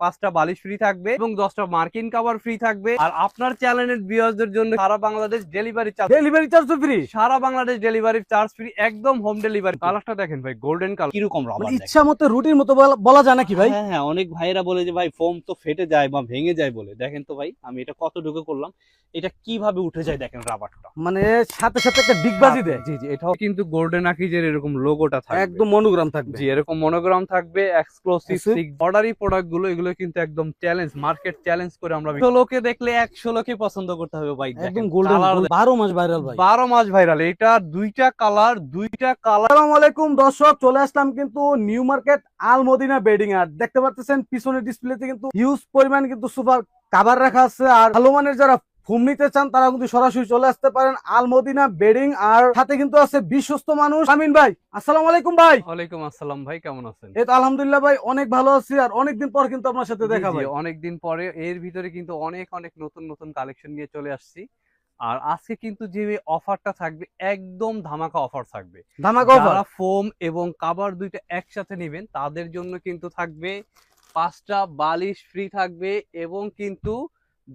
পাঁচটা বালিশ ফ্রি থাকবে এবং দশটা মার্কিন কাভার ফ্রি থাকবে। আর আপনার চ্যানেলের ভিউয়ারদের জন্য সারা Bangladesh delivery charge delivery charge free সারা বাংলাদেশ ডেলিভারি চার্জ ফ্রি একদম হোম ডেলিভারি কালারটা দেখেন ভাই গোল্ডেন কালার কীরকম রাবার মানে ইচ্ছা মতো রুটির মতো বলা- যায় নাকি ভাই? হ্যাঁ হ্যাঁ অনেক ভাইয়েরা বলে যে ভাই ফোম তো ফেটে যায় বা ভেঙে যায় বলে। দেখেন তো ভাই আমি এটা কতটুকু করলাম এটা কীভাবে উঠে যায় দেখেন রাবারটা মানে সাথে সাথে একটা ডিগবাজি দেয়। জি জি এটাও কিন্তু গোল্ডেন আকিজের এরকম লোগোটা থাকবে। একদম মনোগ্রাম থাকবে। জি এরকম মনোগ্রাম থাকবে এক্সক্লুসিভ? অর্ডারি প্রোডাক্টগুলো এগুলো কিন্তু একদম চ্যালেঞ্জ মার্কেট চ্যালেঞ্জ করে আমরা লোকে দেখলে একশো লোকে পছন্দ করতে হবে ভাই একদম গোল্ডেন বারো মাস ভাইরাল ভাই। বারো মাস ভাইরাল এটা দুইটা কালার দুইটা কালার আসসালামু আলাইকুম দর্শক চলে আসলাম কিন্তু New Market Al Madina bedding আর দেখতে পাচ্ছেন পিছনের ডিসপ্লেতে কিন্তু হিউজ পরিমাণ কিন্তু সুপার কাভার রাখা আছে আর ভালো মানের যারা ফোম নিতে চান তারা কিন্তু সরাসরি চলে আসতে পারেন আল মদিনা বেডিং আর সাথে কিন্তু আছে বিশ্বস্ত মানুষ আমিন ভাই। আসসালামু আলাইকুম ভাই। ওয়ালাইকুম আসসালাম ভাই কেমন আছেন? এই তো আলহামদুলিল্লাহ ভাই অনেক ভালো আছি আর অনেকদিন পর কিন্তু আপনার সাথে দেখা ভাই। অনেকদিন পরে এর ভিতরে কিন্তু অনেক অনেক নতুন নতুন কালেকশন নিয়ে চলে আসছি। আর আজকে কিন্তু যে অফারটা থাকবে একদম ধামাকা অফার থাকবে। ধামাকা। যারা ফোম এবং কাবার দুইটা একসাথে নেবেন তাদের জন্য কিন্তু থাকবে পাঁচটা বালিশ ফ্রি থাকবে এবং কিন্তু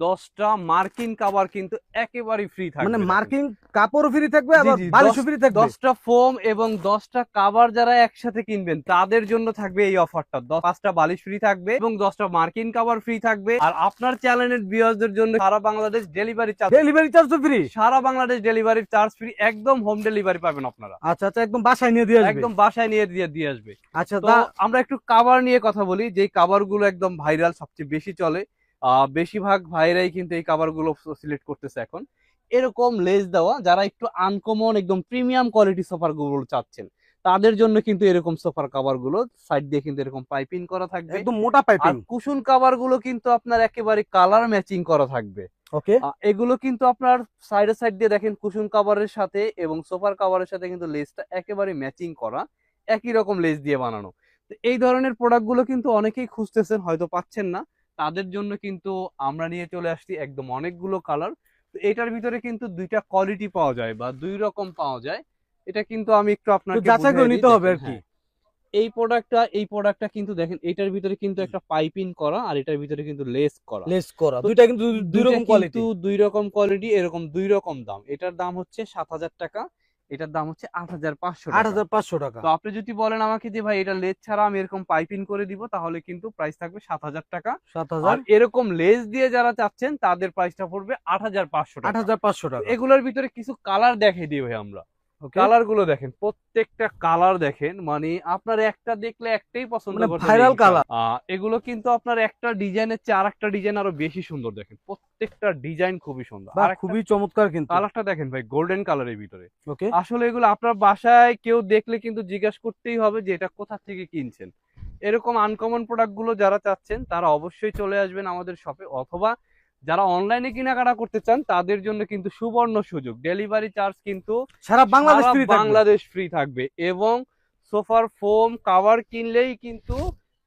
দশটা মার্কিন কাবার কিন্তু একেবারেই ফ্রি থাকবে মানে মার্কিং কাপড় ফ্রি থাকবে আবার বালিশও ফ্রি থাকবে। দশটা ফোম এবং দশটা কাবার যারা একসাথে কিনবেন তাদের জন্য থাকবে এই অফারটা পাঁচটা বালিশ ফ্রি থাকবে এবং দশটা মার্কিন কাবার ফ্রি থাকবে। আর আপনার চ্যানেলের ভিউয়ারদের জন্য সারা Bangladesh delivery charge delivery charge তো ফ্রি সারা বাংলাদেশ ডেলিভারি চার্জ ফ্রি একদম হোম ডেলিভারি পাবেন আপনারা। আচ্ছা আচ্ছা একদম বাসায় নিয়ে দিয়ে আসবে। একদম বাসায় নিয়ে দিয়ে দিয়ে আসবে। আচ্ছা তো আমরা একটু কাভার নিয়ে কথা বলি। যে কাভারগুলো একদম ভাইরাল সবচেয়ে বেশি চলে বেশিরভাগ ভাইরাই কিন্তু এই কাভারগুলো সিলেক্ট করতেছে এখন। এরকম লেস দেওয়া যারা একটু আনকমন একদম প্রিমিয়াম কোয়ালিটি সোফারগুলো চাচ্ছেন তাদের জন্য কিন্তু এরকম সোফার কাভারগুলো সাইড দিয়ে কিন্তু এরকম পাইপিং করা থাকবে। একদম মোটা পাইপিং কুশন কাভারগুলো কিন্তু আপনার একেবারে কালার ম্যাচিং করা থাকবে। ওকে। এগুলো কিন্তু আপনার সাইডে সাইড দিয়ে দেখেন কুশন কাভারের সাথে এবং সোফার কাভারের সাথে কিন্তু লেসটা একেবারে ম্যাচিং করা একই রকম লেস দিয়ে বানানো। এই ধরনের প্রোডাক্টগুলো কিন্তু অনেকেই খুঁজতেছেন হয়তো পাচ্ছেন না। তাদের জন্য কিন্তু আমরা নিয়ে চলে আসছি একদম অনেকগুলো কালার তো এটার ভিতরে কিন্তু দুইটা কোয়ালিটি পাওয়া যায় বা দুই রকম পাওয়া যায়। এটা কিন্তু আমি একটু আপনাকে যাচাই করে নিতে হবে আর কি। হ্যাঁ। এই প্রোডাক্টটা এই প্রোডাক্টটা কিন্তু দেখেন এটার ভিতরে কিন্তু একটা পাইপিং করা আর এটার ভিতরে কিন্তু লেস করা। লেস করা। দুইটা কিন্তু দুই রকম কোয়ালিটি দুই রকম কোয়ালিটি এরকম দুই রকম দাম। এটার দাম হচ্ছে সাত হাজার টাকা। এটার দাম হচ্ছে আট হাজার পাঁচশো আট হাজার পাঁচশো টাকা। তো আপনি যদি বলেন আমাকে যে ভাই এটা লেজ ছাড়া আমি এরকম পাইপিং করে দিব তাহলে কিন্তু প্রাইস থাকবে সাত হাজার টাকা। সাত হাজার? এরকম লেজ দিয়ে যারা চাচ্ছেন তাদের প্রাইসটা পড়বে আট হাজার পাঁচশো আট হাজার পাঁচশো টাকা। এগুলোর ভিতরে কিছু কালার দেখে দিই ভাই আমরা? কালারগুলো দেখেন প্রত্যেকটা কালার দেখেন মানে আপনার একটা দেখলে একটাই পছন্দ মানে করতে viral colour। এগুলো কিন্তু আপনার একটা ডিজাইনের চেয়ে আর একটা ডিজাইন আরও বেশি সুন্দর দেখেন প্রত্যেকটা ডিজাইন খুবই সুন্দর। আর খুবই চমৎকার কিন্তু। কালারটা দেখেন ভাই গোল্ডেন কালারের ভিতরে। ওকে? আসলে এগুলো আপনার বাসায় কেউ দেখলে কিন্তু জিজ্ঞাসা করতেই হবে যে এটা কোথা থেকে কিনছেন। এরকম আনকমন প্রোডাক্টগুলো যারা চাচ্ছেন তারা অবশ্যই চলে আসবেন আমাদের শপে অথবা যারা অনলাইনে কেনাকাটা করতে চান তাদের জন্য কিন্তু সুবর্ণ সুযোগ। ডেলিভারি চার্জ কিন্তু সারা বাংলাদেশ ফ্রি থাকবে। বাংলাদেশ ফ্রি থাকবে এবং সোফার ফোম কাভার কিনলেই কিন্তু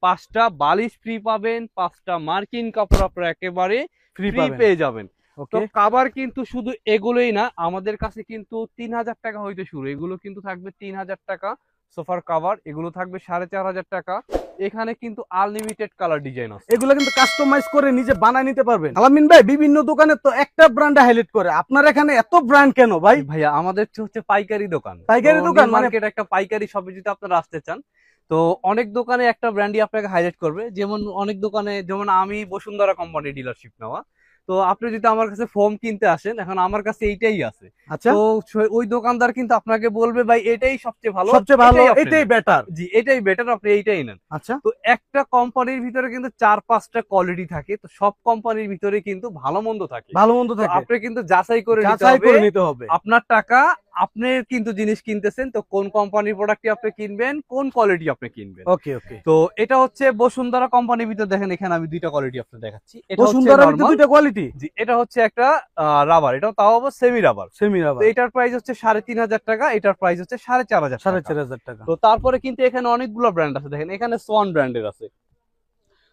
পাঁচটা বালিশ ফ্রি পাবেন পাঁচটা মার্কিন কাপড় আপনারা একেবারে ফ্রি ফ্রি পেয়ে যাবেন। তো কাবার কিন্তু শুধু এগুলোই না আমাদের কাছে কিন্তু তিন হাজার টাকা হইতে শুরু। এগুলো কিন্তু থাকবে তিন হাজার টাকা সোফার কাভার এগুলো থাকবে সাড়ে চার হাজার টাকা। এখানে কিন্তু আনলিমিটেড কালার ডিজাইন আছে। এগুলো কিন্তু কাস্টমাইজ করে নিজে বানায় নিতে পারবেন। আলামিন ভাই বিভিন্ন দোকানে তো একটা ব্র্যান্ড হাইলাইট করে। আপনার এখানে এত ব্র্যান্ড কেন ভাই? ভাইয়া আমাদের হচ্ছে পাইকারি দোকান। পাইকারি দোকান মানে- মার্কেট একটা পাইকারি শপে যদি আপনারা আসতে চান তো অনেক দোকানে একটা ব্র্যান্ডই আপনাকে হাইলাইট করবে। যেমন অনেক দোকানে যেমন আমি বসুন্ধরা কোম্পানি ডিলারশিপ নেওয়া। তো আপনি যদি আমার কাছে ফোম কিনতে আসেন এখন আমার কাছে এইটাই আছে। আচ্ছা। তো ওই দোকানদার কিন্তু আপনাকে বলবে ভাই এটাই সবচেয়ে ভালো সবচেয়ে ভালো এটাই। বেটার জি এটাই বেটার আপনি এইটাই নেন। আচ্ছা। তো একটা কোম্পানির ভিতরে কিন্তু চার পাঁচটা কোয়ালিটি থাকে তো সব কোম্পানির ভিতরে কিন্তু ভালো মন্দ থাকে। ভালো মন্দ থাকে। আপনি কিন্তু যাচাই করে নিতে যাচাই করে নিতে হবে। আপনার টাকা আপনি কিন্তু জিনিস কিনতেছেন তো কোন কোম্পানির প্রোডাক্টটি আপনি কিনবেন কোন কোয়ালিটি আপনি কিনবেন? ওকে ওকে তো এটা হচ্ছে বসুন্ধরা কোম্পানির ভিতরে দেখেন এখানে আমি দুইটা কোয়ালিটি আপনাকে দেখাচ্ছি। এটা বসুন্ধরা দুইটা কোয়ালিটি জি এটা হচ্ছে একটা রাবার এটা তাও আবার সেমি রাবার সেমি রাবার এটার প্রাইস হচ্ছে সাড়ে তিন হাজার টাকা এটার প্রাইস হচ্ছে সাড়ে চার হাজার সাড়ে টাকা। চার হাজার টাকা। তো তারপরে কিন্তু এখানে অনেকগুলো ব্র্যান্ড আছে দেখেন এখানে সোয়ান ব্র্যান্ডের আছে।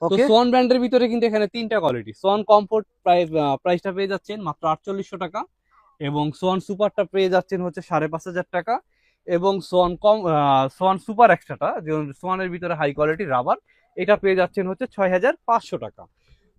তো সোয়ান ব্র্যান্ডের ভিতরে কিন্তু এখানে তিনটা কোয়ালিটি সোয়ান কমফোর্ট প্রাইস প্রাইসটা পেয়ে যাচ্ছেন মাত্র আটচল্লিশশো টাকা। এবং সোয়ান সুপারটা পেয়ে যাচ্ছেন হচ্ছে সাড়ে পাঁচ হাজার টাকা এবং সোয়ান কম সোয়ান সুপার এক্সট্রাটা সোয়ানের ভিতরে হাই কোয়ালিটি রাবার এটা পেয়ে যাচ্ছেন হচ্ছে ছয় হাজার পাঁচশো টাকা।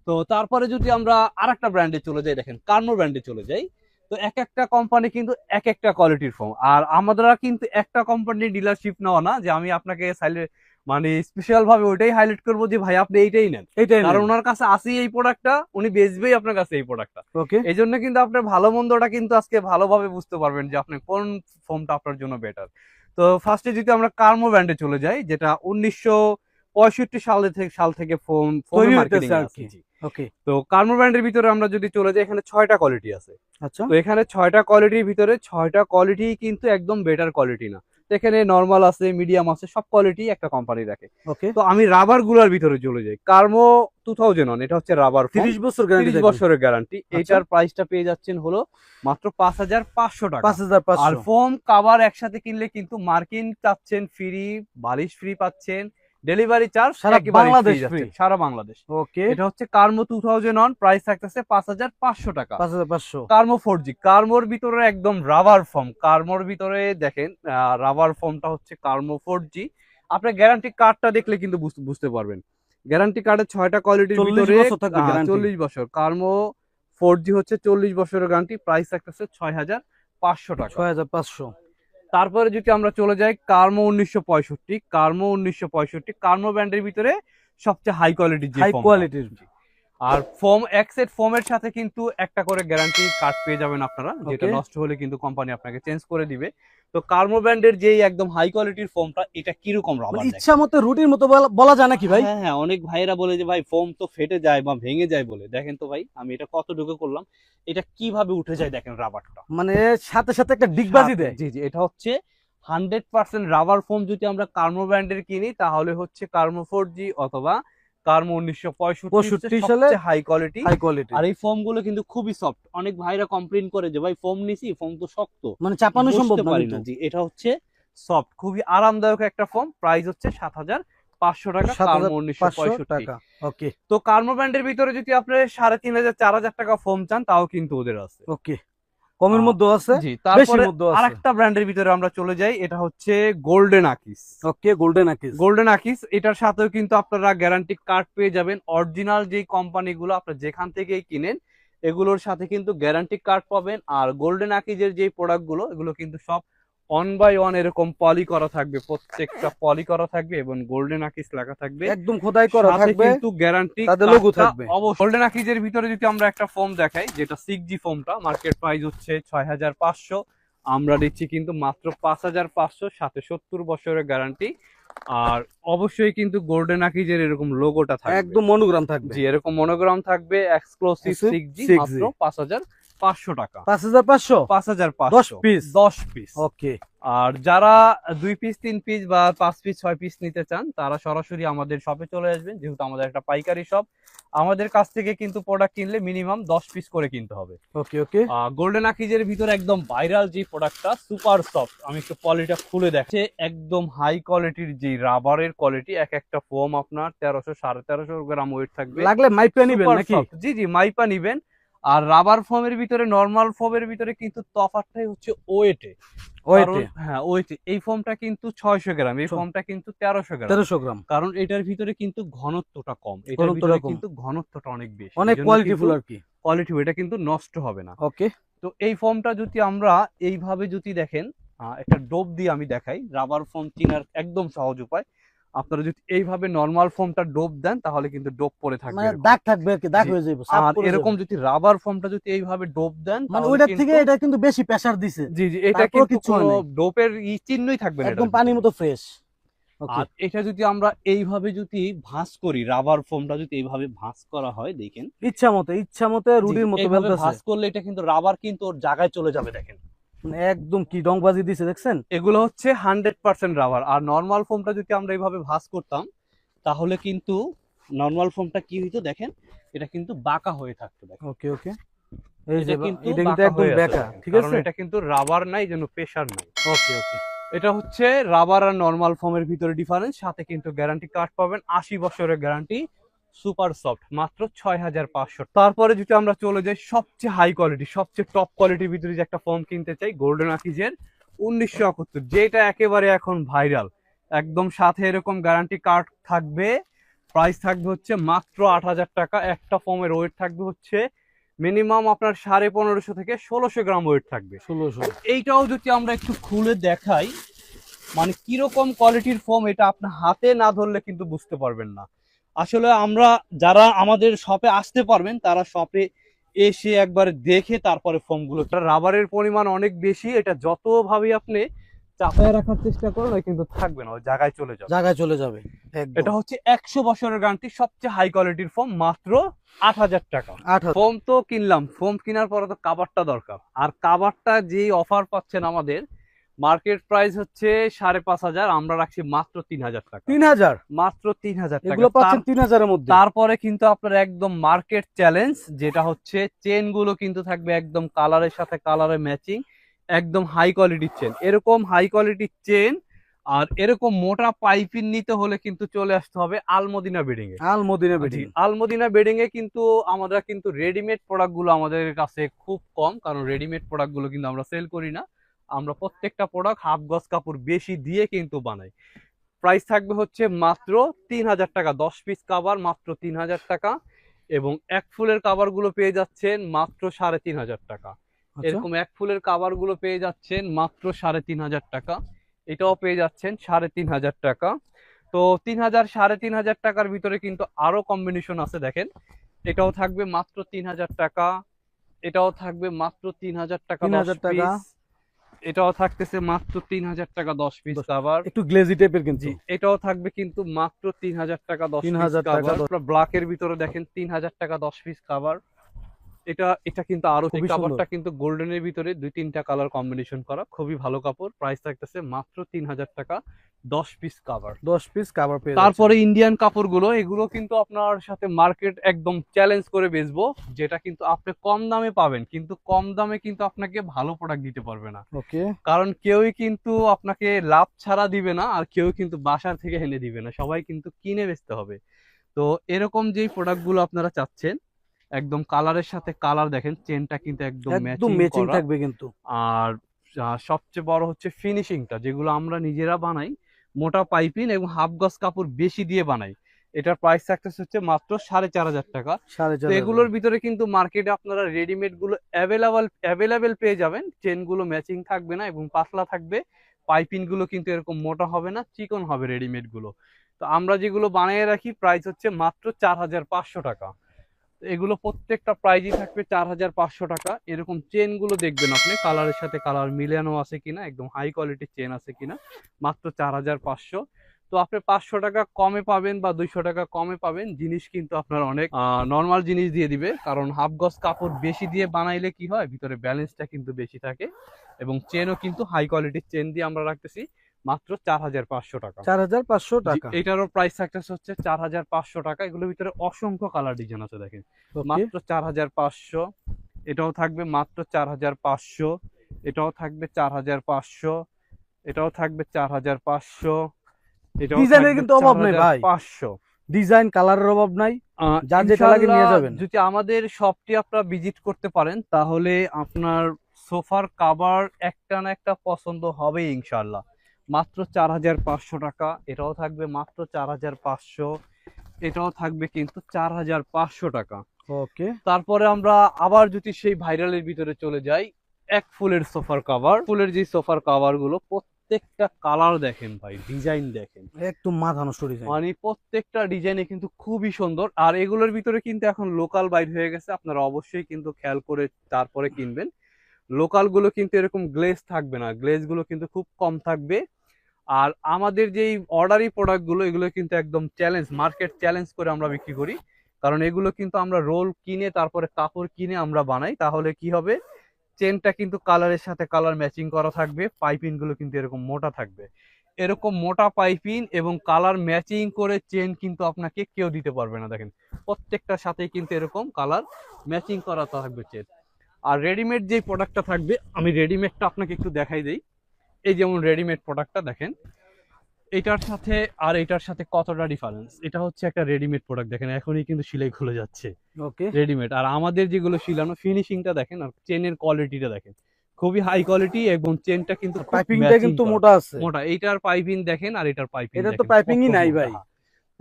তো তারপরে যদি আমরা আর একটা ব্র্যান্ডে চলে যাই, দেখেন কার্মো ব্র্যান্ডে চলে যাই, তো এক একটা কোম্পানি কিন্তু এক একটা কোয়ালিটির ফোন আর আমরা কিন্তু একটা কোম্পানির ডিলারশিপ নেওয়া না, যে আমি আপনাকে সাইলে মানে স্পেশাল ভাবে ওইটাই হাইলাইট করব যে ভাই আপনি এইটাই নেন। এটাই কারণ ওনার কাছে আসেই এই প্রোডাক্টটা উনি বেচবেই আপনার কাছে এই প্রোডাক্টটা ওকে এই জন্য কিন্তু আপনার ভালো মন্দটা কিন্তু আজকে ভালোভাবে বুঝতে পারবেন যে আপনি কোন ফোনটা আপনার জন্য বেটার তো ফার্স্টে যদি আমরা কার্মো ব্র্যান্ডে চলে যাই যেটা উনিশশো পঁয়ষট্টি সাল থেকে সাল থেকে ফোন। ওকে তো কার্মো ব্র্যান্ডের ভিতরে আমরা যদি চলে যাই এখানে ছয়টা কোয়ালিটি আছে। আচ্ছা। তো এখানে ছয়টা কোয়ালিটির ভিতরে ছয়টা কোয়ালিটি কিন্তু একদম বেটার কোয়ালিটি না। এখানে নর্মাল আছে মিডিয়াম আছে সব কোয়ালিটি একটা কোম্পানি রাখে ওকে তো আমি রাবারগুলার ভিতরে চলে যাই। কার্মো টু থাউজেন্ড এটা হচ্ছে রাবার তিরিশ বছর তিরিশ বছরের গ্যারান্টি আচ্ছা। এটার প্রাইসটা পেয়ে যাচ্ছেন হলো মাত্র পাঁচ হাজার পাঁচশো টাকা। পাঁচ হাজার আর ফোম কাবার একসাথে কিনলে কিন্তু মার্কিন পাচ্ছেন ফ্রি বালিশ ফ্রি পাচ্ছেন। ডেলিভারি চার্জ সারা বাংলাদেশ। সারা বাংলাদেশ। ওকে এটা হচ্ছে কার্মো টু থাউজেন্ড অন প্রাইস থাকতেছে পাঁচ হাজার পাঁচশো টাকা। পাঁচ হাজার পাঁচশো। কার্মো ফোর জি কার্মোর ভিতরে একদম রাবার ফর্ম কার্মোর ভিতরে দেখেন রাবার ফর্মটা হচ্ছে কার্মো ফোর জি আপনার গ্যারান্টি কার্ডটা দেখলে কিন্তু বুঝতে- পারবেন। গ্যারান্টি কার্ডের ছয়টা কোয়ালিটির 40 ভিতরে। চল্লিশ বছর। কার্মো ফোর জি হচ্ছে চল্লিশ বছরের গ্যারান্টি প্রাইস থাকতেছে ছয় হাজার পাঁচশো টাকা। ছয় হাজার পাঁচশো। তারপরে যদি আমরা চলে যাই কার্মো উনিশশো পঁয়ষট্টি কার্মো উনিশশো পঁয়ষট্টি কার্মো ব্র্যান্ডের ভিতরে সবচেয়ে হাই কোয়ালিটির হাই কোয়ালিটির আর ফোম এক সেট ফোমের সাথে কিন্তু একটা করে গ্যারান্টি কার্ড পেয়ে যাবেন আপনারা যেটা নষ্ট হলে কিন্তু কোম্পানি আপনাকে চেঞ্জ করে দিবে। তো কার্মো ব্র্যান্ডের যেই একদম হাই কোয়ালিটির ফোমটা এটা কীরকম রাবার মানে ইচ্ছা মতো রুটির মতো বলা- যায় নাকি ভাই? হ্যাঁ হ্যাঁ অনেক ভাইয়েরা বলে যে ভাই ফোম তো ফেটে যায় বা ভেঙে যায় বলে। দেখেন তো ভাই আমি এটা কত ঢুকে করলাম এটা কীভাবে উঠে যায় দেখেন রাবারটা মানে সাথে সাথে একটা ডিগবাজি দেয়। জি জি এটা হচ্ছে হান্ড্রেড পার্সেন্ট রাবার ফোম যদি আমরা কার্মো ব্র্যান্ডের কিনি তাহলে হচ্ছে কার্মো ফোর জি অথবা কার্মো উনিশশো পঁয়ষট্টি সালে হাই কোয়ালিটি হাই কোয়ালিটি আর এই ফোমগুলো কিন্তু খুবই সফট অনেক ভাইরা কমপ্লেন করে যে ভাই ফোম নিছি ফোম তো শক্ত। মানে চাপানো সম্ভব না জি এটা হচ্ছে সফট খুবই আরামদায়ক একটা ফোম প্রাইস হচ্ছে সাত হাজার পাঁচশো টাকা 7,500 কার্মো উনিশশো পঁয়ষট্টি। টাকা ওকে তো কার্মো ব্র্যান্ডের ভিতরে যদি আপনি সাড়ে তিন হাজার চার হাজার টাকা ফোম চান তাও কিন্তু ওদের আছে। ওকে কমের মধ্যে আছে জি তারপরে মধ্যে আছে। আরেকটা ব্র্যান্ডের ভিতরে আমরা চলে যাই এটা হচ্ছে গোল্ডেন আকিস ওকে গোল্ডেন আকিস গোল্ডেন আকিস এটার সাথেও কিন্তু আপনারা গ্যারান্টি কার্ড পেয়ে যাবেন। অরিজিনাল যে কোম্পানিগুলো আপনারা যেখান থেকেই কিনেন এগুলোর সাথে কিন্তু গ্যারান্টি কার্ড পাবেন। আর গোল্ডেন আকিজের যে প্রোডাক্টগুলো এগুলো কিন্তু সব অন বাই ওয়ান এরকম পলি করা থাকবে প্রত্যেকটা পলি করা থাকবে এবং গোল্ডেন আকিস লেখা থাকবে। একদম খোদাই করা থাকবে। কিন্তু গ্যারান্টি তাদের logo থাকবে। অবশ্যই। গোল্ডেন আকিজের ভিতরে যদি আমরা একটা ফোম দেখাই যেটা সিক্স জি ফোমটা মার্কেট প্রাইস হচ্ছে ছয় হাজার পাঁচশো। আমরা দিচ্ছি কিন্তু মাত্র পাঁচ হাজার পাঁচশো সাথে সত্তর বছরের গ্যারান্টি আর অবশ্যই কিন্তু গোল্ডেন আকিজের এরকম লোগোটা থাকবে। একদম মনোগ্রাম থাকবে। জি এরকম মনোগ্রাম থাকবে এক্সক্লুসিভ Exclusive সিক্স 6G মাত্র পাঁচ হাজার পাঁচশো টাকা। পাঁচ হাজার পাঁচশো? পাঁচ হাজার দশ piece? দশ পিস ওকে আর যারা দুই পিস তিন পিস বা পাঁচ পিস ছয় পিস নিতে চান তারা সরাসরি আমাদের শপে চলে আসবেন যেহেতু আমাদের একটা পাইকারি শপ আমাদের কাছ থেকে কিন্তু প্রোডাক্ট কিনলে মিনিমাম দশ পিস করে কিনতে হবে। ওকে ওকে গোল্ডেন আকিজের ভিতরে একদম ভাইরাল যে প্রোডাক্টটা সুপার সফট আমি একটু কোয়ালিটিটা খুলে দেখছে একদম হাই কোয়ালিটির যে রাবারের কোয়ালিটি এক একটা ফোম আপনার তেরোশো সাড়ে তেরোশো গ্রাম ওয়েট থাকবে। লাগলে মাইপে নিবেন নাকি? জি জি মাইপা নিবেন। আর রাবার ফোমের ভিতরে নর্মাল ফোমের ভিতরে কিন্তু তফাৎটাই হচ্ছে ওয়েটে ওয়েটে হ্যাঁ ওয়েটে এই ফোমটা কিন্তু ছয়শো গ্রাম এই ফোমটা কিন্তু গ্রাম। কারণ এটার ভিতরে কিন্তু ঘনত্বটা কম। এটার ঘনত্বটা ভিতরে কিন্তু ঘনত্বটা অনেক বেশি। অনেক কোয়ালিটি আর কি। কোয়ালিটি এটা কিন্তু নষ্ট হবে না। ওকে তো এই ফোমটা যদি আমরা এইভাবে যদি দেখেন একটা ডোপ দিয়ে আমি দেখাই রাবার ফোম চিনার একদম সহজ উপায়। আপনারা যদি এইভাবে নর্মাল ফোমটা ডোপ দেন তাহলে কিন্তু ডোপ পরে থাকবে মানে দাগ থাকবে আর কি দাগ হয়ে যাবে আর এরকম যদি রাবার ফোমটা যদি এইভাবে ডোপ দেন মানে ওইটার থেকে এটা কিন্তু বেশি প্রেসার দিছে। জি জি এটা কিন্তু ডোপের ই চিহ্নই থাকবে না একদম পানির মতো ফ্রেশ আর এটা যদি আমরা এইভাবে যদি ভাঁজ করি রাবার ফোমটা যদি এইভাবে ভাঁজ করা হয় দেখেন। ইচ্ছা মতো ইচ্ছা মতো রুটির জি, মতো ভাঁজ করলে এটা কিন্তু রাবার কিন্তু ওর জায়গায় চলে যাবে দেখেন। একদম কি ডংবাজি দিছে দেখছেন? এগুলো হচ্ছে হান্ড্রেড পার্সেন্ট রাবার। আর নর্মাল ফোমটা যদি আমরা এইভাবে ভাঁজ করতাম তাহলে কিন্তু নর্মাল ফোমটা কি হইতো দেখেন? এটা কিন্তু বাঁকা হয়ে থাকতো দেখেন। ওকে ওকে। এই যে এটা কিন্তু একদম বেকা। ঠিক আছে? এটা কিন্তু রাবার নাই যেন প্রেসার নাই। ওকে ওকে। এটা হচ্ছে রাবার আর নর্মাল ফোমের ভিতরে ডিফারেন্স সাথে কিন্তু গ্যারান্টি কার্ড পাবেন আশি বছরের গ্যারান্টি সুপার সফট মাত্র ছয় হাজার পাঁচশো তারপরে যদি আমরা চলে যাই সবচেয়ে হাই কোয়ালিটি সবচেয়ে টপ কোয়ালিটির ভিতরে যে একটা ফোম কিনতে চাই গোল্ডেন আকিজের উনিশশো একাত্তর। যেটা একেবারে এখন ভাইরাল একদম সাথে এরকম গ্যারান্টি কার্ড থাকবে। প্রাইস থাকবে হচ্ছে মাত্র আট হাজার টাকা। একটা ফোমের ওয়েট থাকবে হচ্ছে মিনিমাম আপনার সাড়ে পনেরোশো থেকে ষোলোশো গ্রাম ওয়েট থাকবে। ষোলোশো। এইটাও যদি আমরা একটু খুলে দেখাই মানে কীরকম কোয়ালিটির ফোম এটা আপনার হাতে না ধরলে কিন্তু বুঝতে পারবেন না। আসলে আমরা যারা আমাদের শপে আসতে পারবেন তারা শপে এসে একবার দেখে তারপরে ফোমগুলো রাবারের পরিমাণ অনেক বেশি এটা যতভাবে আপনি চাপায় রাখার চেষ্টা করেন ওই কিন্তু থাকবে না ওই জায়গায় চলে যাবে। জায়গায় চলে যাবে এটা হচ্ছে একশো বছরের গ্যারান্টি সবচেয়ে হাই কোয়ালিটির ফোম মাত্র আট হাজার টাকা। ফোম তো কিনলাম ফোম কেনার পরে তো কাভারটা দরকার। আর কাবারটা যেই অফার পাচ্ছেন আমাদের মার্কেট প্রাইস হচ্ছে সাড়ে পাঁচ হাজার আমরা রাখছি মাত্র তিন হাজার টাকা। তিন হাজার? মাত্র তিন হাজার এগুলো পাচ্ছেন তিন হাজারের মধ্যে? তারপরে কিন্তু আপনার একদম মার্কেট চ্যালেঞ্জ যেটা হচ্ছে চেনগুলো কিন্তু থাকবে একদম কালারের সাথে কালারে ম্যাচিং একদম হাই কোয়ালিটির চেন। এরকম হাই কোয়ালিটির চেন আর এরকম মোটা পাইপিং নিতে হলে কিন্তু চলে আসতে হবে আলমদিনা বেডিং এ। আল মদিনা বেডিং আলমদিনা বেডিং এ কিন্তু আমরা কিন্তু রেডিমেড প্রোডাক্টগুলো আমাদের কাছে খুব কম কারণ রেডিমেড প্রোডাক্টগুলো কিন্তু আমরা সেল করি না। আমরা প্রত্যেকটা প্রোডাক্ট হাফ গজ কাপড় বেশি দিয়ে কিন্তু বানাই। প্রাইস থাকবে হচ্ছে মাত্র তিন হাজার টাকা দশ পিস কাভার মাত্র তিন হাজার টাকা এবং এক ফুলের কাভারগুলো পেয়ে যাচ্ছেন মাত্র সাড়ে তিন হাজার টাকা। আচ্ছা। এরকম এক ফুলের কাভারগুলো পেয়ে যাচ্ছেন মাত্র সাড়ে তিন হাজার টাকা। এটাও পেয়ে যাচ্ছেন সাড়ে তিন হাজার টাকা। তো তিন হাজার সাড়ে তিন হাজার টাকার ভিতরে কিন্তু আরও কম্বিনেশন আছে দেখেন। এটাও থাকবে মাত্র তিন হাজার টাকা এটাও থাকবে মাত্র তিন হাজার টাকা 3000 টাকা। এটাও থাকতেছে মাত্র তিন হাজার টাকা দশ পিস কাভার একটু গ্লেজি টাইপের কিন্তু। এটাও থাকবে কিন্তু মাত্র তিন হাজার টাকা দশ 3000 টাকা টাকা ব্ল্যাকের ভিতরে দেখেন তিন হাজার টাকা দশ পিস কাভার এটা এটা কিন্তু আরও কাপড়টা কিন্তু গোল্ডেনের ভিতরে দুই তিনটা কালার কম্বিনেশন করা। খুবই ভালো কাপড়। প্রাইস থাকতেছে মাত্র তিন হাজার টাকা। দশ পিস কাভার দশ পিস কাভার পেয়ে তারপরে ইন্ডিয়ান কাপড়গুলো এগুলো কিন্তু আপনার সাথে মার্কেট একদম চ্যালেঞ্জ করে বেচবো যেটা কিন্তু আপনি কম দামে পাবেন কিন্তু কম দামে কিন্তু আপনাকে ভালো প্রোডাক্ট দিতে পারবে না। ওকে। কারণ কেউই কিন্তু আপনাকে লাভ ছাড়া দিবে না আর কেউ কিন্তু বাসার থেকে এনে দিবে না সবাই কিন্তু কিনে বেচতে হবে। তো এরকম যেই প্রোডাক্টগুলো আপনারা চাচ্ছেন একদম কালারের সাথে কালার দেখেন চেনটা কিন্তু একদম ম্যাচিং থাকবে কিন্তু। আর সবচেয়ে বড় হচ্ছে ফিনিশিংটা যেগুলো আমরা নিজেরা বানাই মোটা পাইপিং এবং হাফ গজ কাপড় বেশি দিয়ে বানাই। এটার প্রাইস থাকতেছে হচ্ছে মাত্র সাড়ে চার হাজার টাকা। এগুলোর ভিতরে কিন্তু মার্কেটে আপনারা রেডিমেডগুলো অ্যাভেলেবল অ্যাভেলেবেল পেয়ে যাবেন। চেনগুলো ম্যাচিং থাকবে না এবং পাতলা থাকবে। পাইপিংগুলো কিন্তু এরকম মোটা হবে না চিকন হবে রেডিমেডগুলো। তো আমরা যেগুলো বানিয়ে রাখি প্রাইস হচ্ছে মাত্র চার হাজার পাঁচশো টাকা। এগুলো প্রত্যেকটা প্রাইজই থাকবে চার হাজার পাঁচশো টাকা। এরকম চেনগুলো দেখবেন আপনি কালারের সাথে কালার মিলানো আছে কিনা, একদম হাই কোয়ালিটির চেন আছে কিনা, মাত্র চার হাজার পাঁচশো। তো আপনি পাঁচশো টাকা কমে পাবেন বা দুইশো টাকা কমে পাবেন, জিনিস কিন্তু আপনার অনেক নর্মাল জিনিস দিয়ে দিবে। কারণ হাফ গজ কাপড় বেশি দিয়ে বানাইলে কি হয়? ভিতরে ব্যালেন্সটা কিন্তু বেশি থাকে এবং চেনও কিন্তু হাই কোয়ালিটির চেন দিয়ে আমরা রাখতেছি। মাত্র চার হাজার পাঁচশো টাকা। চার হাজার পাঁচশো টাকা। এটারও প্রাইস থাকতেছে হচ্ছে চার হাজার পাঁচশো টাকা। এগুলোর ভিতরে অসংখ্য কালার ডিজাইন আছে দেখেন। মাত্র চার হাজার পাঁচশো। এটাও থাকবে মাত্র চার হাজার পাঁচশো। এটাও থাকবে চার হাজার পাঁচশো। এটাও থাকবে চার হাজার পাঁচশো। এটাও থাকবে কিন্তু অভাব নেই ভাই। 4500 ডিজাইন কালারের অভাব নাই। যার যেটা লাগে নিয়ে যাবেন। যদি আমাদের শপটি আপনারা ভিজিট করতে পারেন তাহলে আপনার সোফার কাভার একটা না একটা পছন্দ হবে ইনশাল্লাহ মাত্র চার হাজার পাঁচশো টাকা এটাও থাকবে মাত্র চার হাজার পাঁচশো এটাও থাকবে কিন্তু চার হাজার পাঁচশো টাকা। ওকে। তারপরে আমরা আবার যদি সেই ভাইরালের ভিতরে চলে যাই এক ফুলের সোফার কাভার ফুলের যে সোফার কাভারগুলো প্রত্যেকটা কালার দেখেন ভাই ডিজাইন দেখেন। একটু মাথা নষ্ট ডিজাইন মানে প্রত্যেকটা ডিজাইনে কিন্তু খুবই সুন্দর। আর এগুলোর ভিতরে কিন্তু এখন লোকাল বাইর হয়ে গেছে আপনারা অবশ্যই কিন্তু খেয়াল করে তারপরে কিনবেন। লোকালগুলো কিন্তু এরকম গ্লেজ থাকবে না গ্লেজগুলো কিন্তু খুব কম থাকবে। আর আমাদের যেই অর্ডারি প্রোডাক্টগুলো এগুলো কিন্তু একদম চ্যালেঞ্জ মার্কেট চ্যালেঞ্জ করে আমরা বিক্রি করি। কারণ এগুলো কিন্তু আমরা রোল কিনে, তারপরে কাপড় কিনে আমরা বানাই। তাহলে কি হবে? চেনটা কিন্তু কালারের সাথে কালার ম্যাচিং করা থাকবে। পাইপিংগুলো কিন্তু এরকম মোটা থাকবে। এরকম মোটা পাইপিন এবং কালার ম্যাচিং করে চেন কিন্তু আপনাকে কেউ দিতে পারবে না। দেখেন, প্রত্যেকটার সাথে কিন্তু এরকম কালার ম্যাচিং করা থাকবে চেন আর রেডিমেড যে প্রোডাক্টটা থাকবে, আমি রেডিমেডটা আপনাকে একটু দেখাই দেই। এই যেমন রেডিমেড প্রোডাক্টটা দেখেন এটার সাথে আর এটার সাথে কতটা ডিফারেন্স এটা হচ্ছে একটা রেডিমেড প্রোডাক্ট দেখেন এখনই কিন্তু সিলাই খুলে যাচ্ছে। ওকে রেডিমেড আর আমাদের যেগুলো শিলানো ফিনিশিংটা দেখেন আর চেনের কোয়ালিটিটা দেখেন। খুবই হাই কোয়ালিটি এবং চেনটা কিন্তু পাইপিংটা কিন্তু মোটা আছে। মোটা এইটার পাইপিং দেখেন আর এটার পাইপিং এটা তো piping ই নাই ভাই।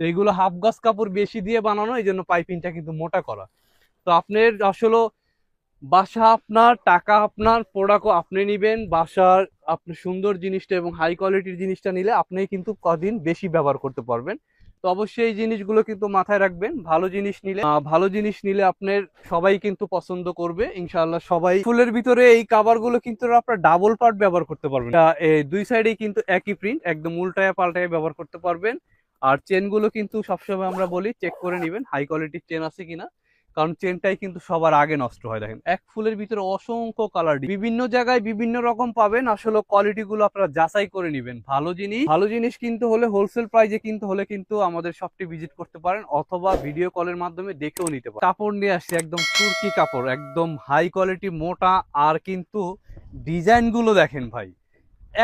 তো এইগুলো হাফ গজ কাপড় বেশি দিয়ে বানানো এই জন্য পাইপিংটা কিন্তু মোটা করা। তো আপনার আসলে বাসা আপনার, টাকা আপনার প্রোডাক্টও আপনি নিবেন। বাসার আপনি সুন্দর জিনিসটা এবং হাই কোয়ালিটির জিনিসটা নিলে আপনি কিন্তু কদিন বেশি ব্যবহার করতে পারবেন। তো অবশ্যই এই জিনিসগুলো কিন্তু মাথায় রাখবেন। ভালো জিনিস নিলে ভালো জিনিস নিলে আপনার সবাই কিন্তু পছন্দ করবে। ইনশাআল্লাহ সবাই ফুলের ভিতরে এই কাভারগুলো কিন্তু আপনার ডাবল পার্ট ব্যবহার করতে পারবেন। দুই সাইডেই কিন্তু একই প্রিন্ট একদম উল্টায় পাল্টায় ব্যবহার করতে পারবেন। আর চেনগুলো কিন্তু সবসময় আমরা বলি চেক করে নেবেন হাই কোয়ালিটির চেন আছে কিনা। কারণ চেনটাই কিন্তু সবার আগে নষ্ট হয় দেখেন। এক ফুলের ভিতরে অসংখ্য কালার বিভিন্ন জায়গায় বিভিন্ন রকম পাবেন। আসলে কোয়ালিটি গুলো আপনারা যাচাই করে নেবেন। ভালো জিনিস ভালো জিনিস কিনতে হলে হোলসেল প্রাইজে কিনতে হলে কিন্তু আমাদের শপটি ভিজিট করতে পারেন অথবা ভিডিও কলের মাধ্যমে দেখেও নিতে পারেন। কাপড় নিয়ে আসছে একদম তুর্কি কাপড় একদম হাই কোয়ালিটি মোটা আর কিন্তু ডিজাইনগুলো দেখেন ভাই।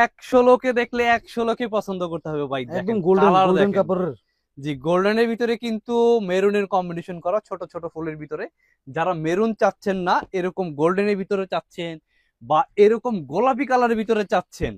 একশো লোকে দেখলে একশো লোকে পছন্দ করতে হবে ভাই। একদম গোল্ডেন কাপড়ের। জি, গোল্ডেনের ভিতরে কিন্তু মেরুনের কম্বিনেশন করা ছোট ছোট ফুলের ভিতরে। যারা মেরুন চাচ্ছেন না, এরকম গোল্ডেনের ভিতরে চাচ্ছেন বা এরকম গোলাপি কালারের ভিতরে চাচ্ছেন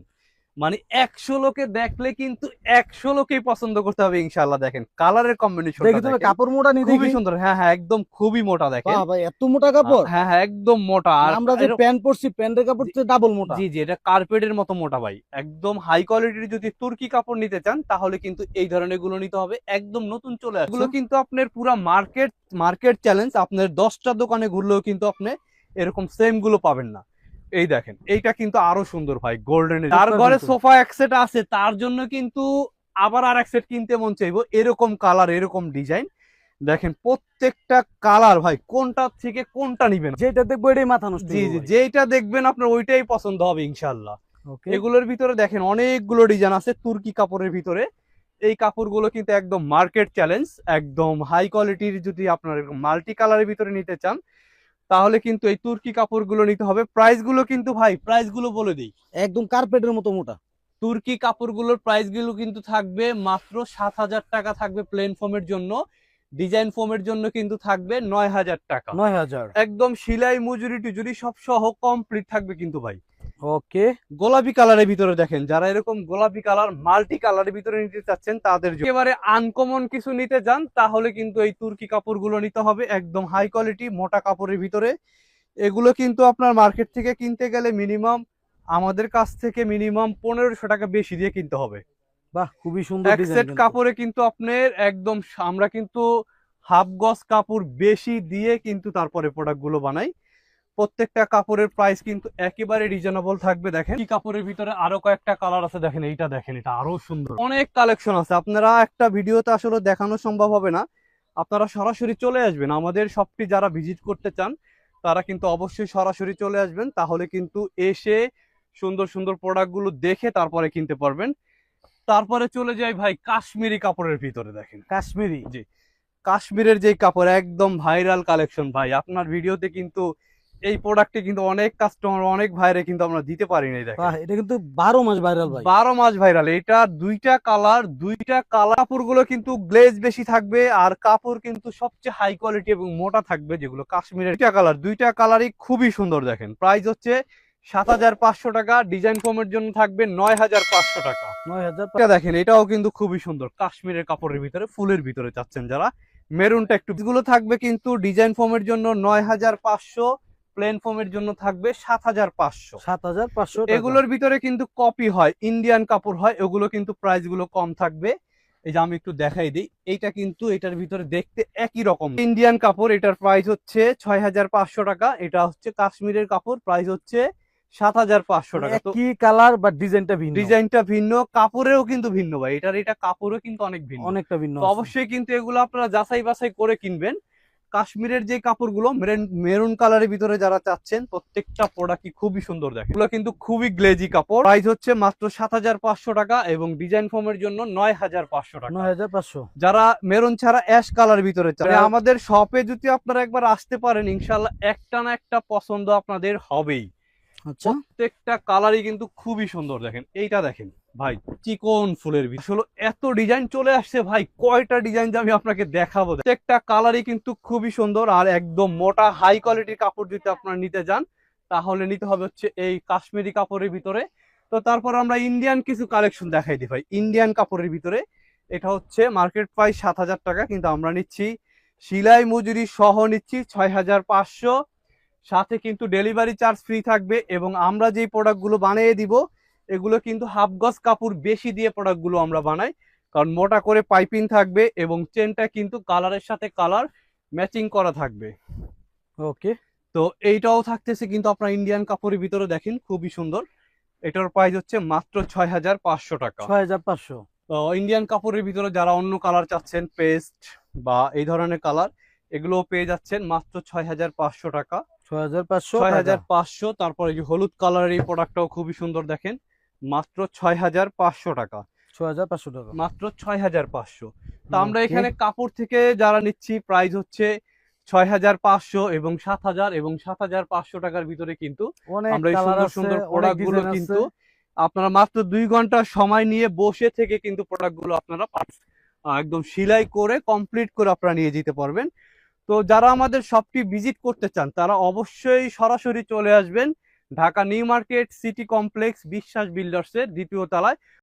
মানে একশো লোকে দেখলে কিন্তু একশো লোকেই পছন্দ করতে হবে ইনশাল্লাহ দেখেন। কালারের কম্বিনেশন কাপড় মোটা খুবই সুন্দর। হ্যাঁ হ্যাঁ একদম খুবই মোটা দেখেন। এত মোটা কাপড়? হ্যাঁ হ্যাঁ একদম মোটা। আর আমরা যে প্যান্ট পরছি প্যান্টের কাপড় ডাবল মোটা। জি জি এটা কার্পেটের মতো মোটা ভাই। একদম হাই কোয়ালিটির যদি তুর্কি কাপড় নিতে চান তাহলে কিন্তু এই ধরনেরগুলো নিতে হবে। একদম নতুন চলে আসবে এগুলো কিন্তু আপনার পুরো মার্কেট মার্কেট চ্যালেঞ্জ আপনার দশটা দোকানে ঘুরলেও কিন্তু আপনি এরকম সেমগুলো পাবেন না। এই দেখেন এইটা কিন্তু আরও সুন্দর ভাই গোল্ডেন তার ঘরে সোফা এক সেট আছে তার জন্য কিন্তু আবার আর এক সেট কিনতে মন চাইব। এরকম কালার এরকম ডিজাইন দেখেন প্রত্যেকটা কালার ভাই কোনটা থেকে কোনটা নিবেন? যেটা দেখব এটাই মাথা নষ্ট জি জি যেইটা দেখবেন আপনার ওইটাই পছন্দ হবে ইনশাল্লাহ ওকে এগুলোর ভিতরে দেখেন অনেকগুলো ডিজাইন আছে তুর্কি কাপড়ের ভিতরে। এই কাপড়গুলো কিন্তু একদম মার্কেট চ্যালেঞ্জ একদম হাই কোয়ালিটির যদি আপনার মাল্টি কালারের ভিতরে নিতে চান তাহলে কিন্তু এই তুর্কি কাপড়গুলো নিতে হবে। প্রাইসগুলো কিন্তু ভাই প্রাইসগুলো বলে দিই। একদম কার্পেটের মতো মোটা। তুর্কি কাপড়গুলোর প্রাইসগুলো কিন্তু থাকবে মাত্র সাত হাজার টাকা থাকবে প্লেন ফোমের জন্য। ডিজাইন ফোমের জন্য কিন্তু থাকবে নয় হাজার টাকা। নয় হাজার। একদম সিলাই মজুরি টুজুরি সব সহ কমপ্লিট থাকবে কিন্তু ভাই। ওকে গোলাপি কালারের ভিতরে দেখেন যারা এরকম গোলাপি কালার মাল্টি কালারের ভিতরে নিতে চাচ্ছেন তাদের জন্য। একেবারে আনকমন কিছু নিতে যান তাহলে কিন্তু এই তুর্কি কাপড়গুলো নিতে হবে একদম হাই কোয়ালিটি মোটা কাপড়ের ভিতরে। এগুলো কিন্তু আপনার মার্কেট থেকে কিনতে গেলে মিনিমাম আমাদের কাছ থেকে মিনিমাম পনেরোশো টাকা বেশি দিয়ে কিনতে হবে। বাহ খুবই সুন্দর এক সেট কাপড়ে কিন্তু আপনার একদম আমরা কিন্তু হাফ গজ কাপড় বেশি দিয়ে কিন্তু তারপরে প্রোডাক্টগুলো বানাই। প্রত্যেকটা কাপড়ের প্রাইস কিন্তু একেবারে রিজনেবল থাকবে দেখেন। কি কাপড়ের ভিতরে আরও কয়েকটা কালার আছে দেখেন এইটা দেখেন এটা আরও সুন্দর। অনেক কালেকশন আছে। আপনারা একটা ভিডিওতে আসলে দেখানো সম্ভব হবে না। আপনারা সরাসরি চলে আসবেন। আমাদের শপটি যারা ভিজিট করতে চান তারা কিন্তু অবশ্যই সরাসরি চলে আসবেন। তাহলে কিন্তু এসে সুন্দর সুন্দর প্রোডাক্টগুলো দেখে তারপরে কিনতে পারবেন। তারপরে চলে যাই ভাই কাশ্মীরি কাপড়ের ভিতরে দেখেন। কাশ্মীরি? জি। কাশ্মীরের যে কাপড় একদম ভাইরাল কালেকশন ভাই। আপনার ভিডিওতে কিন্তু এই প্রোডাক্টে কিন্তু অনেক কাস্টমার অনেক ভাইরে কিন্তু আমরা দিতে পারি বাহ এটা কিন্তু বারো মাস ভাইরাল ভাই। বারো মাস ভাইরাল এটা দুইটা কালার দুইটা কালার কাপড়গুলো কিন্তু গ্লেজ বেশি থাকবে আর কাপড় কিন্তু সবচেয়ে হাই কোয়ালিটি এবং মোটা থাকবে যেগুলো কাশ্মীরের দুইটা কালার দুইটা কালারই খুবই সুন্দর দেখেন। প্রাইস হচ্ছে সাত হাজার পাঁচশো টাকা ডিজাইন ফর্মের জন্য থাকবে নয় হাজার পাঁচশো টাকা। নয় হাজার দেখেন এটাও কিন্তু খুবই সুন্দর। কাশ্মীরের কাপড়ের ভিতরে ফুলের ভিতরে চাচ্ছেন যারা। মেরুনটা একটু গুলো থাকবে কিন্তু ডিজাইন ফর্মের জন্য নয় হাজার পাঁচশো প্লেন ফর্মের জন্য থাকবে সাত হাজার পাঁচশো। সাত হাজার পাঁচশো এগুলোর ভিতরে কিন্তু কপি হয় ইন্ডিয়ান কাপড় হয় ওগুলো কিন্তু প্রাইসগুলো কম থাকবে। এই যে আমি একটু দেখাই দিই এইটা কিন্তু এটার ভিতরে দেখতে একই রকম। ইন্ডিয়ান কাপড় এটার প্রাইস হচ্ছে ছয় হাজার পাঁচশো টাকা এটা হচ্ছে কাশ্মীরের কাপড় প্রাইস হচ্ছে সাত হাজার পাঁচশো টাকা। তো কি কালার বা ডিজাইনটা ভিন্ন। ডিজাইনটা ভিন্ন কাপড়েও কিন্তু ভিন্ন ভাই এটার এটা কাপড়ও কিন্তু অনেক ভিন্ন। অনেকটা ভিন্ন তো অবশ্যই কিন্তু এগুলো আপনারা যাচাই বাছাই করে কিনবেন। কাশ্মীরের যে কাপড়গুলো মেরুন কালারের ভিতরে যারা চাচ্ছেন প্রত্যেকটা প্রোডাক্টই খুবই সুন্দর দেখে এগুলো কিন্তু খুবই গ্লেজি কাপড়। প্রাইস হচ্ছে মাত্র সাত হাজার পাঁচশো টাকা এবং ডিজাইন ফর্মের জন্য নয় হাজার পাঁচশো টাকা। নয় হাজার পাঁচশো। যারা মেরুন ছাড়া অ্যাশ কালার ভিতরে চান যারা- আমাদের শপে যদি আপনারা একবার আসতে পারেন ইনশাল্লাহ একটা না একটা পছন্দ আপনাদের হবেই। আচ্ছা। প্রত্যেকটা কালারই কিন্তু খুবই সুন্দর দেখেন। এইটা দেখেন। ভাই, চিকন ফুলের ভিতর আসলে এত ডিজাইন চলে আসছে ভাই, কয়টা ডিজাইন যে আমি আপনাকে দেখাবো। প্রত্যেকটা কালারই কিন্তু খুবই সুন্দর, আর একদম মোটা হাই কোয়ালিটির কাপড় যদি আপনারা নিতে যান তাহলে নিতে হবে হচ্ছে এই কাশ্মীরি কাপড়ের ভিতরে। তো তারপর আমরা ইন্ডিয়ান কিছু কালেকশন দেখাই দিই ভাই। ইন্ডিয়ান কাপড়ের ভিতরে, এটা হচ্ছে মার্কেট প্রাইস সাত হাজার টাকা, কিন্তু আমরা নিচ্ছি সিলাই মজুরি সহ নিচ্ছি ছয় হাজার পাঁচশো। সাথে কিন্তু ডেলিভারি চার্জ ফ্রি থাকবে, এবং আমরা যেই প্রোডাক্টগুলো বানিয়ে দিব এগুলো কিন্তু হাফ গজ কাপড় বেশি দিয়ে প্রোডাক্টগুলো আমরা বানাই। কারণ মোটা করে পাইপিং থাকবে এবং চেনটা কিন্তু কালারের সাথে কালার ম্যাচিং করা থাকবে। ওকে তো এইটাও থাকতেছে কিন্তু আপনার ইন্ডিয়ান কাপড়ের ভিতরে দেখেন খুবই সুন্দর। এটার প্রাইস হচ্ছে মাত্র ছয় হাজার পাঁচশো টাকা। ছয় হাজার পাঁচশো। তো ইন্ডিয়ান কাপড়ের ভিতরে যারা অন্য কালার চাচ্ছেন পেস্ট বা এই ধরনের কালার এগুলো পেয়ে যাচ্ছেন মাত্র ছয় হাজার পাঁচশো টাকা। ছয় হাজার পাঁচশো ছয় হাজার পাঁচশো তারপরে এই যে হলুদ কালারের এই প্রোডাক্টটাও খুবই সুন্দর দেখেন। মাত্র ছয় হাজার পাঁচশো টাকা। ছয় হাজার পাঁচশো টাকা। মাত্র ছয় হাজার পাঁচশো। তা আমরা এখানে কাপড় থেকে যারা নিচ্ছি প্রাইস হচ্ছে ছয় হাজার পাঁচশো এবং সাত হাজার এবং সাত হাজার পাঁচশো টাকার ভিতরে কিন্তু আমরা এই সুন্দর সুন্দর প্রোডাক্টগুলো কিন্তু আপনারা মাত্র দুই ঘণ্টা সময় নিয়ে বসে থেকে কিন্তু প্রোডাক্টগুলো আপনারা একদম সিলাই করে কমপ্লিট করে আপনারা নিয়ে যেতে পারবেন। তো যারা আমাদের শপটি ভিজিট করতে চান তারা অবশ্যই সরাসরি চলে আসবেন। Dhaka new market city complex Biswas বিল্ডার্সের দ্বিতীয় তলায়।